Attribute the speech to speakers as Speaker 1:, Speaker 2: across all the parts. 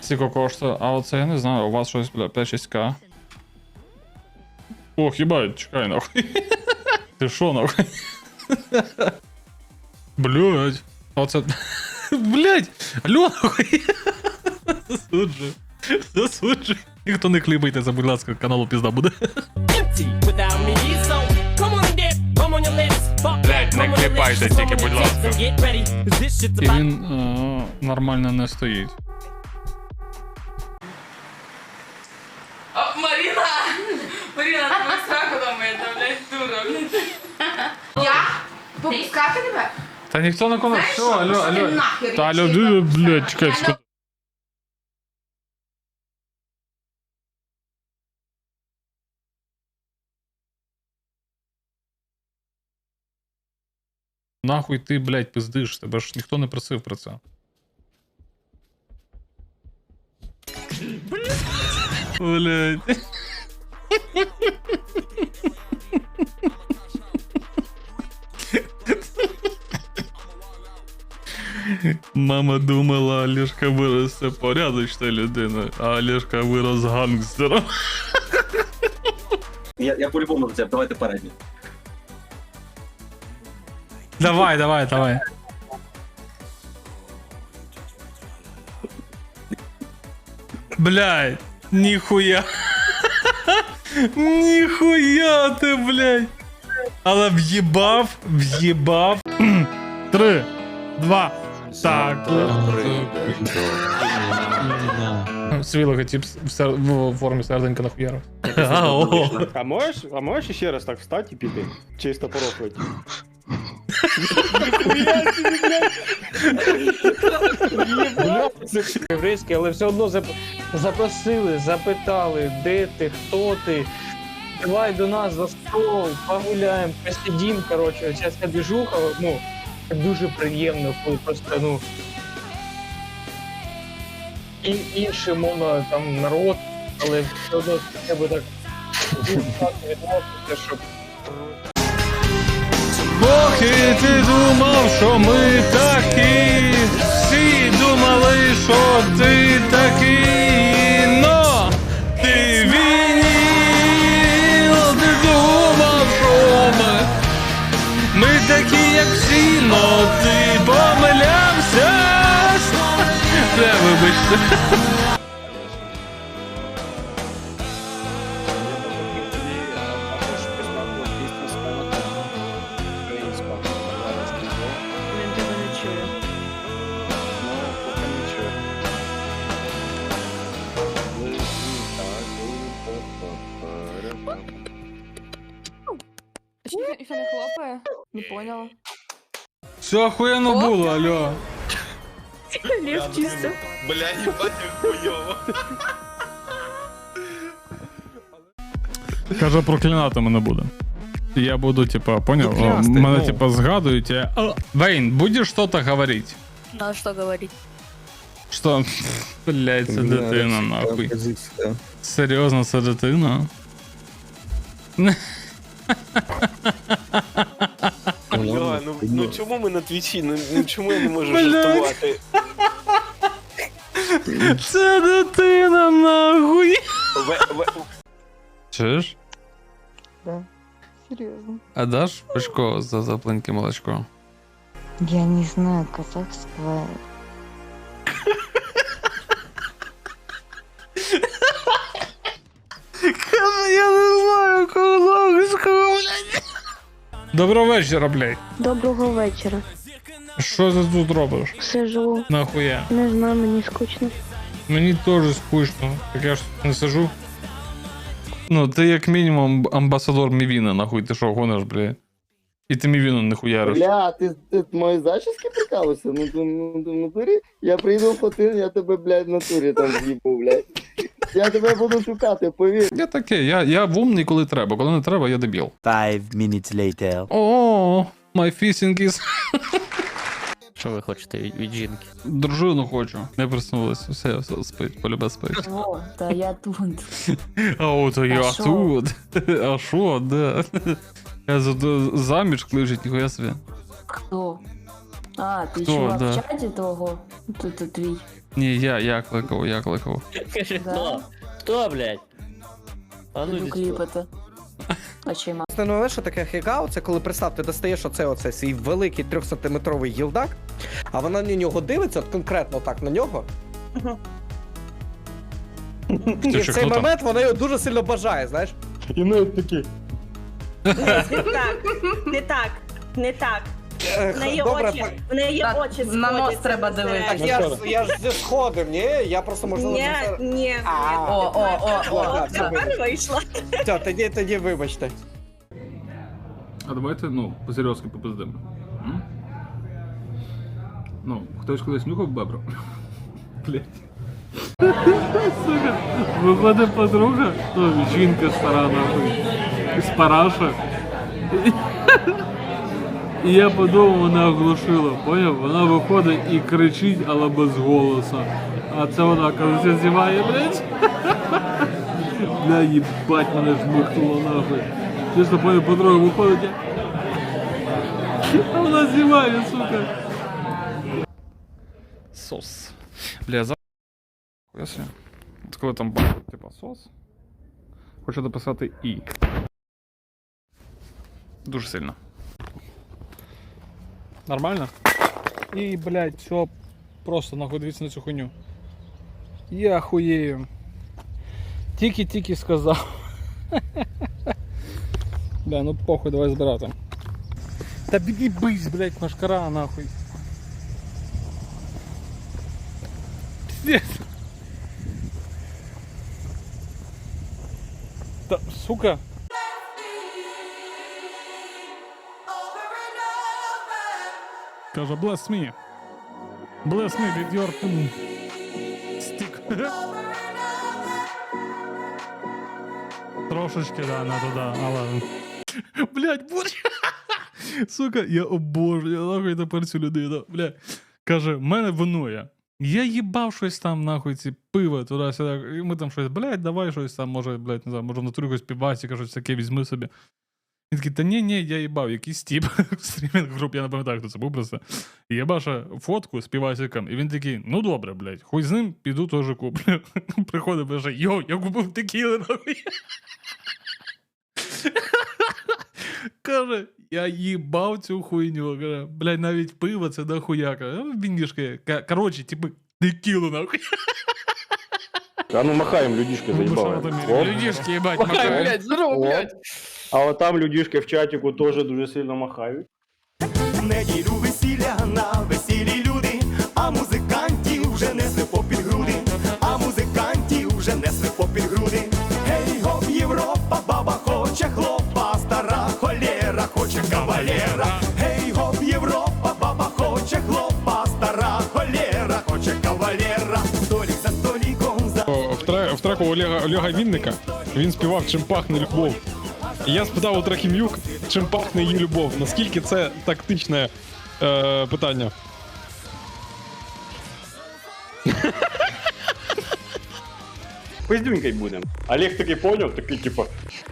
Speaker 1: Скільки коштує? А оце я не знаю, у вас щось, бля, 5-6к. Ох, їбать, чекай нахуй. Ти шо нахуй? Блять. Оце. Блять! Алло, нахуй. Засуджую. Засуджую. Ніхто не кліпайте, за, будь ласка, каналу пізда буде.
Speaker 2: empty without me. So come on and dip, come on your lips. Fuck
Speaker 1: Блядь,
Speaker 2: that,
Speaker 1: не
Speaker 2: come on your
Speaker 1: кліпайте,
Speaker 2: lips,
Speaker 1: тільки,
Speaker 2: come on
Speaker 1: будь
Speaker 2: your
Speaker 1: ласка.
Speaker 2: tits and Get ready, 'cause this shit's
Speaker 1: І
Speaker 2: about
Speaker 1: він е, нормально не стоїть.
Speaker 3: О, Марина! Марина, ти на сраку думаєте, блядь, дура, блядь.
Speaker 4: Я? Попускати тебе?
Speaker 1: Та ніхто коне.
Speaker 4: Знаєш
Speaker 1: Все, алло, алло. Та алло, блядь,
Speaker 4: там
Speaker 1: чекай. Нахуй ти, блядь, пиздиш, тебе ж ніхто не просив про це. Мама думала, Олежка виросте порядочна людина, а Олежка вирос гангстером.
Speaker 5: Я, я по-любому рецепт, давайте передній.
Speaker 1: Давай, давай, давай. Блядь, ніхуя. ніхуя ти, блядь. Але в'їбав, в'їбав. Три, два, так. Свій логотип в, сер... в формі серденька нахуярив. А, о.
Speaker 6: А можеш, а можеш ще раз так встати і піти? Чисто порофлити.
Speaker 7: Єврейський, але все одно запросили, запитали, де ти, хто ти. Давай до нас за стол, погуляємо, посидім. Коротше, ця вся двіжуха, ну, дуже приємно, коли просто, ну. І, інший мовно там народ, але все одно б так так щоб
Speaker 1: Поки ти думав, що ми такі, всі думали, що ти такий, но ти вініл, ти думав, що ми, ми такі, як всі, но ти помилявся. Бля, вибачте.
Speaker 3: Що не хлопає? Не поняла.
Speaker 1: Все охуєнно було, алло.
Speaker 3: Лев чисто.
Speaker 5: Бля, їбать, хуйово.
Speaker 1: Каже, проклинати мене буде. Я буду, типа, понял? О,
Speaker 6: Клясти,
Speaker 1: Мене,
Speaker 6: ну.
Speaker 1: типа, згадують. я, «А, Вейн, будеш что-то говорить?
Speaker 3: Ну, а что говорить?
Speaker 1: Що? Блять, це дитина, нахуй. Серйозно, це дитина?
Speaker 6: Бля, ну, ну чому ми на твічі? Ну, ну чому я не можу
Speaker 1: Блядь.
Speaker 6: жартувати?
Speaker 1: Це дитина, нахуй.
Speaker 6: Ве- ве-
Speaker 1: Чуєш?
Speaker 3: Серьезно.
Speaker 1: А даш очко за заплинки молочко?
Speaker 8: Я не знаю казахского.
Speaker 1: Доброго вечора, блядь.
Speaker 8: Доброго вечора.
Speaker 1: Що ти тут робиш?
Speaker 8: Сижу.
Speaker 1: Нахуя?
Speaker 8: Не знаю, мені скучно.
Speaker 1: Мені теж скучно. Так я ж тут не сижу. Ну, ти як мінімум амбасадор Мівіна, нахуй, ти що гониш, блядь. І ти Мівіну не хуяриш.
Speaker 9: Бля, ти, ти мої зачіски прикалуєшся? Ну, ти, ну, ти в натурі? Я прийду в хатин, я тебе, блядь, в натурі там з'їбу, блядь. Я тебе буду шукати, повір.
Speaker 1: Я таке, я, я умний, коли треба. Коли не треба, я дебіл.
Speaker 10: Five minutes later.
Speaker 1: О, my fishing is...
Speaker 7: Що ви хочете від, від жінки?
Speaker 1: Дружину хочу. Не проснулась. Все, все спить, полюбе спить.
Speaker 8: О, та я тут.
Speaker 1: А от я
Speaker 8: А шо?
Speaker 1: тут. А що, де? Я за заміж кличуть, ніхуя собі.
Speaker 8: Хто? А, ти
Speaker 1: Хто,
Speaker 8: чувак
Speaker 1: да.
Speaker 8: в чаті того? Тут твій.
Speaker 1: Ні, я, я кликав, я кликав.
Speaker 6: Каже, хто? Хто, блядь? А ну
Speaker 8: Буду кліпати. Очима.
Speaker 11: Основне, що таке хейкаут, це коли представ, ти достаєш оце, оце свій великий 3-сантиметровий гілдак, а вона на нього дивиться, от конкретно так на нього. І в
Speaker 1: що,
Speaker 11: цей
Speaker 1: хто там?
Speaker 11: момент вона його дуже сильно бажає, знаєш. І навіть такі.
Speaker 12: Не так, не так, не так. В неї
Speaker 11: Добре,
Speaker 12: очі,
Speaker 11: так,
Speaker 12: в неї
Speaker 4: Так,
Speaker 12: очі
Speaker 4: на нос
Speaker 12: сходяться
Speaker 4: треба
Speaker 12: посередині.
Speaker 11: так я ж я ж зі сходом, ні? Я просто можливо.
Speaker 12: Ні,
Speaker 11: не
Speaker 12: ні.
Speaker 11: А,
Speaker 4: О, о, о, о.
Speaker 11: Ладно, все,
Speaker 12: Тепер вийшла.
Speaker 11: все, тоді, тоді вибачте.
Speaker 1: А давайте, ну, по-серйозки попиздимо. М? Ну, хтось колись нюхав бебру? Блять. Сука, виходить подруга, ну, жінка стара нахуй, з параша. І я подумав, вона оглушила, поняв? Вона виходить і кричить, але без голосу. А це вона, кажеться, зіває, блядь. Бля, їбать, мене жмихнуло нахуй. Чесно, поняв, подруга виходить. А вона зіває, сука. Сос. Бля, за... Если... Коли там бачу, типа сос. Хочу дописати і. Дуже сильно. Нормально? І, блядь, все просто нахуй дивіться на цю хуйню. Я хуєю. Тільки-тільки сказав. Бля, ну похуй, давай збирати. Та бись, блядь, машкара нахуй. Пиздец. Та, сука. Каже, bless me. Bless me with your stick. Трошечки, да, не туди, але. Блять, борщ. Сука, я обожнюю нахуй тепер цю людину. Бля. Каже, мене винує. Я їбав щось там, нахуй, ці пиво, туди-сюди. І ми там щось, блядь, давай щось там, може, блядь, не знаю, може в натурі якось півасіка, щось таке візьми собі. Він такий, та ні, ні, я їбав, якийсь тіп в стрімінг груп, я не пам'ятаю, хто це був просто. І я бачу фотку з півасиком, і він такий, ну добре, блядь, хуй з ним, піду теж куплю. Приходить, каже, йо, я купив текіли, нахуй. Каже, я їбав цю хуйню. Каже, блядь, навіть пиво це дохуя. Каже, «Ну, вінішки. Ка- Коротше, типу, текілу, нахуй.
Speaker 9: А ну махаємо, людішки
Speaker 1: Ну, що ви там, Людішки, їбать, махають.
Speaker 11: здорово,
Speaker 9: блядь. А от там людішки в чатіку теж дуже сильно махають.
Speaker 10: Неділю весілля на весіллі люди, а музикантів вже несли попід груди, а музикантів вже несли попід груди. Гей, гоп, Європа, баба хоче хлопа, стара холєра хоче кавалєра. Гей, гоп, Європа, баба хоче хлопа, стара холєра хоче кавалєра. Столік за століком за
Speaker 1: в треку Олега, Олега Вінника він співав Чим пахне любов. І я спитав у трекі Мюк, чим пахне її любов. Наскільки це тактичне е, питання?
Speaker 9: Пиздюнькай будем. Олег такий поняв, такий типа,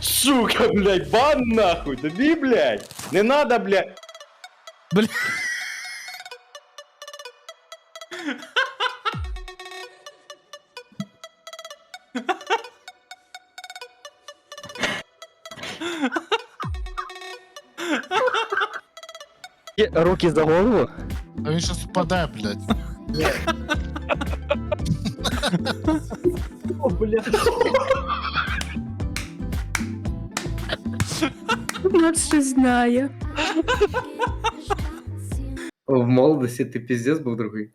Speaker 9: сука, блядь, бан нахуй, тобі, блядь, не надо, блядь.
Speaker 1: Бля.
Speaker 9: Руки за голову.
Speaker 10: А він щас впаде, блядь.
Speaker 11: О, блядь.
Speaker 8: Нас щось знає.
Speaker 7: В молодості ти піздець був другий.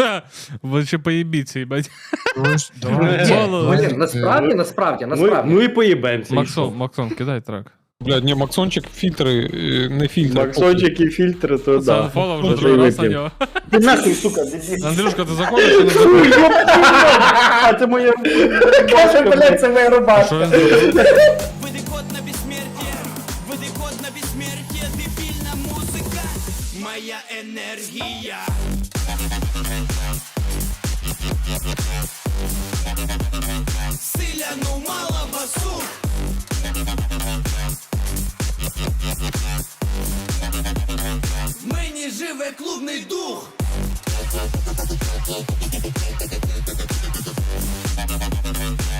Speaker 1: Ха, Ви ще поїбіться, їбать.
Speaker 7: Ні, блін, насправді, насправді,
Speaker 9: Ну,
Speaker 7: насправді.
Speaker 9: ну і поїбемся.
Speaker 1: Максон, Максон, кидай трек. Блядь, ні, Максончик фільтри, не фільтри.
Speaker 9: Максончик і фільтри, то да. Може,
Speaker 1: другий
Speaker 9: і
Speaker 1: раз на нього.
Speaker 9: Ти нахуй, сука.
Speaker 1: Андрюшка, ти заходиш чи не заходиш?
Speaker 9: А це моя...
Speaker 7: Каже, блядь, це моя рубашка.
Speaker 1: Що він
Speaker 10: Живе
Speaker 13: дух.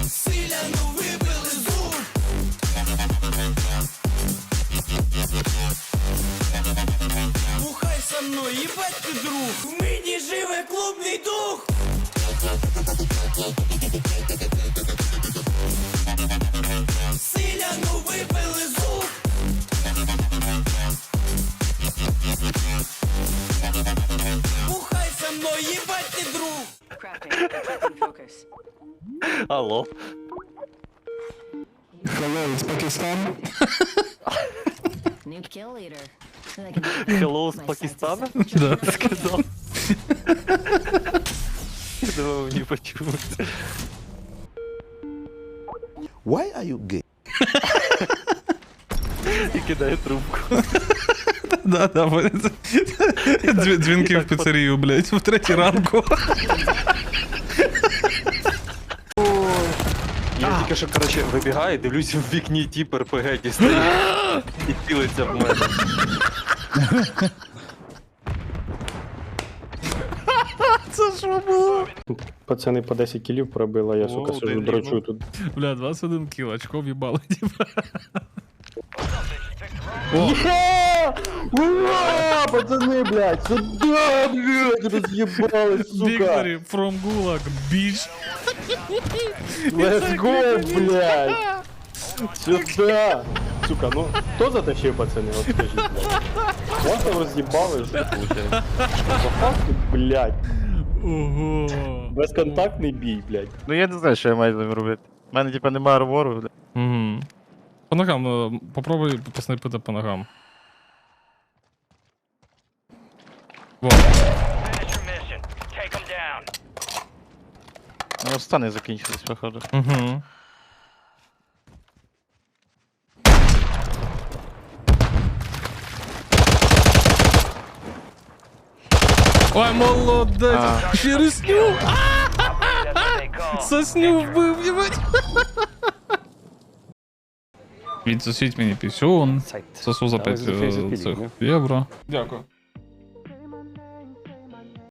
Speaker 13: Селяну вибили. Бухай со мною, їбать друг. В мені живе клубний дух. Селяну вибили
Speaker 6: Алло.
Speaker 1: Hello, з Пакистану.
Speaker 6: Hello з Пакистана?
Speaker 1: Да.
Speaker 6: Сказав. Я думав, мені почулося.
Speaker 13: Why are you gay?
Speaker 6: І кидає трубку.
Speaker 1: Да, да, вони це- Дзві- Дзвінки в піцерію, блядь, в третій ранку.
Speaker 6: тільки що, коротше, вибігаю, дивлюся в вікні тіп РПГ дістає і цілиться в мене.
Speaker 1: Це що було?
Speaker 9: Пацани по 10 кілів пробили, я,
Speaker 6: О,
Speaker 9: сука, сижу,
Speaker 6: один
Speaker 9: дрочу тут.
Speaker 1: Бля, 21 кіл, очко в'їбали, типа.
Speaker 9: Є! Ура! Пацани, блядь, сюда, блядь, роз'єбали, сука!
Speaker 1: Victory from Gulag, bitch.
Speaker 9: Let's go, блядь! Сюда! Сука, ну, хто затащив, пацани, от скажіть, блядь? Вас там по факту, блядь,
Speaker 1: Ого.
Speaker 9: безконтактний бій, блядь.
Speaker 6: Ну я не знаю, що я маю з ним робити. У мене, типа, немає арвору.
Speaker 1: Угу. По ногам, е, попробуй поснайпити по ногам. Во.
Speaker 6: Ну, стани закінчились, походу.
Speaker 1: Угу. Ой, молодець!
Speaker 6: А.
Speaker 1: Чересню! Сосню вбив, єбать! Відсосіть мені пісюн. Сосу за 5 цих євро. Дякую.